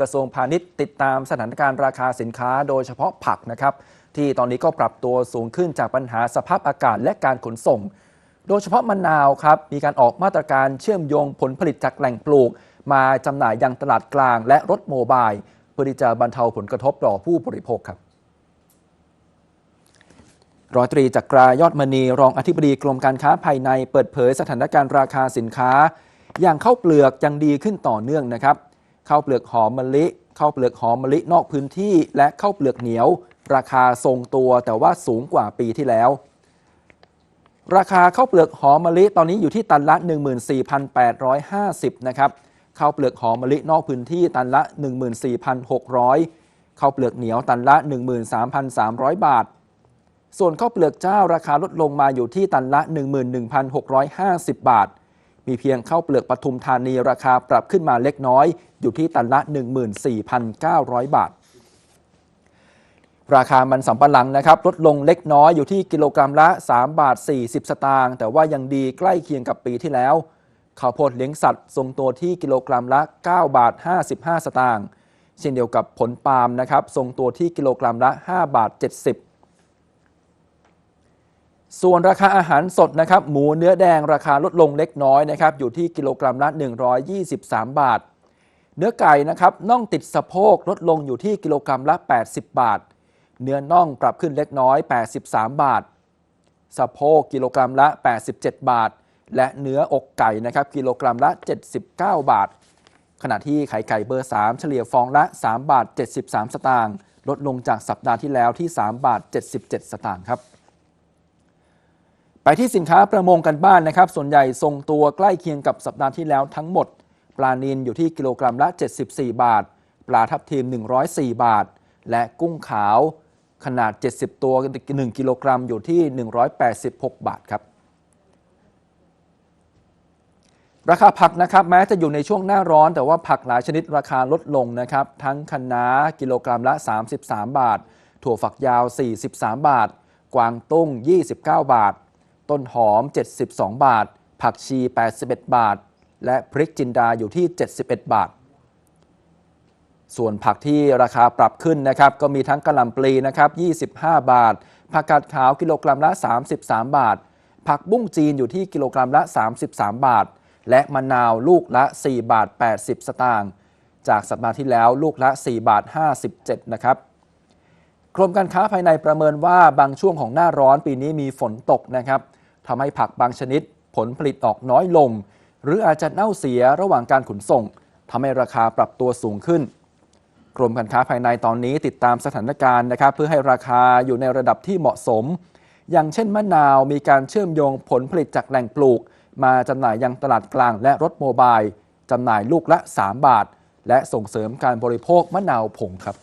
กระทรวงพาณิชย์ติดตามสถานการณ์ราคาสินค้าโดยเฉพาะผักนะครับ ที่ตอนนี้ก็ปรับตัวสูงขึ้นจากปัญหาสภาพอากาศและการขนส่ง โดยเฉพาะมะนาวครับ มีการออกมาตรการเชื่อมโยงผลผลิตจากแหล่งปลูก มาจำหน่ายยังตลาดกลางและรถโมบายเพื่อที่จะบรรเทาผลกระทบต่อผู้บริโภคครับร้อยตรีจักรายอดมณีรองอธิบดีกรมการค้าภายในเปิดเผยสถานการณ์ราคาสินค้า อย่างข้าวเปลือกยังดีขึ้นต่อเนื่องนะครับ ข้าวเปลือกหอมมะลิข้าวเปลือกหอมมะลินอกพื้นที่ และข้าวเปลือกเหนียว ราคาทรงตัวแต่ว่าสูงกว่าปีที่แล้ว ราคาข้าวเปลือกหอมมะลิตอนนี้อยู่ที่ตันละ 14,850 นะครับข้าวเปลือกหอมมะลินอกพื้นที่ตันละ 14,600ข้าวเปลือกเหนียวตันละ 13,300 บาท ส่วนข้าวเปลือกเจ้าราคาลดลงมาอยู่ที่ตันละ 11,650 บาท มีเพียงข้าวเปลือกปทุมธานีราคาปรับขึ้นมาเล็กน้อย อยู่ที่ตันละ 14,900 บาท ราคามันสำปะหลังนะครับลดลงเล็กน้อยอยู่ที่กิโลกรัมละ 3 บาท 40 สตางค์แต่ว่ายังดีใกล้เคียงกับปีที่แล้วข้าวโพดเลี้ยงสัตว์ทรงตัวที่กิโลกรัมละ 9 บาท 55 สตางค์เช่นเดียวกับผลปาล์มนะครับทรงตัวที่กิโลกรัมละ 5 บาท 70 ส่วนราคาอาหารสดนะครับหมูเนื้อแดงราคาลดลงเล็กน้อยนะครับอยู่ที่กิโลกรัมละ 123 บาท เนื้อไก่นะครับน่องติดสะโพกลดลงอยู่ที่กิโลกรัมละ 80 บาท เนื้อน่องปรับขึ้นเล็กน้อย 83 บาท สะโพกกิโลกรัมละ 87 บาท และเนื้ออกไก่นะครับกิโลกรัมละ 79 บาท ขณะที่ไข่ไก่เบอร์ 3 เฉลี่ยฟองละ 3 บาท 73 สตางค์ลดลงจากสัปดาห์ที่แล้วที่ 3 บาท 77 สตางค์ครับ ไปที่สินค้าประมงกันบ้านนะครับ ส่วนใหญ่ทรงตัวใกล้เคียงกับสัปดาห์ที่แล้วทั้งหมด ปลานิลอยู่ที่กิโลกรัมละ 74 บาท ปลาทับทิม 104 บาท และกุ้งขาวขนาด 70 ตัว 1 กิโลกรัมอยู่ที่ 186 บาทครับ ราคาผักนะครับ แม้จะอยู่ในช่วงหน้าร้อน แต่ว่าผักหลายชนิดราคาลดลงนะครับ ทั้งคะน้ากิโลกรัมละ 33 บาท ถั่วฝักยาว 43 บาท กวางตุ้ง 29 บาท ต้นหอม 72 บาท ผักชี 81 บาท และพริกจินดาอยู่ที่ 71 บาท ส่วนผักที่ราคาปรับขึ้นนะครับก็มีทั้งกะหล่ำปลีนะครับ 25 บาท ผักกาดขาวกิโลกรัมละ 33 บาท ผักบุ้งจีนอยู่ที่กิโลกรัมละ 33 บาท และมะนาวลูกละ 4 บาท 80 สตางค์จากสัปดาห์ที่แล้วลูกละ 4 บาท 57 นะครับกรมการค้าภายในประเมินว่าบางช่วงของหน้าร้อนปีนี้มีฝนตกนะครับ ทำให้ผักบางชนิด ผลผลิตออกน้อยลง หรืออาจจะเน่าเสียระหว่างการขนส่งทำให้ราคาปรับตัวสูงขึ้น กรมการค้าภายในตอนนี้ติดตามสถานการณ์นะครับเพื่อให้ราคาอยู่ในระดับที่เหมาะสม อย่างเช่นมะนาวมีการเชื่อมโยงผลผลิตจากแหล่งปลูก มาจำหน่ายยังตลาดกลางและรถโมบายจำหน่ายลูกละ 3 บาท และส่งเสริมการบริโภคมะนาวผงครับ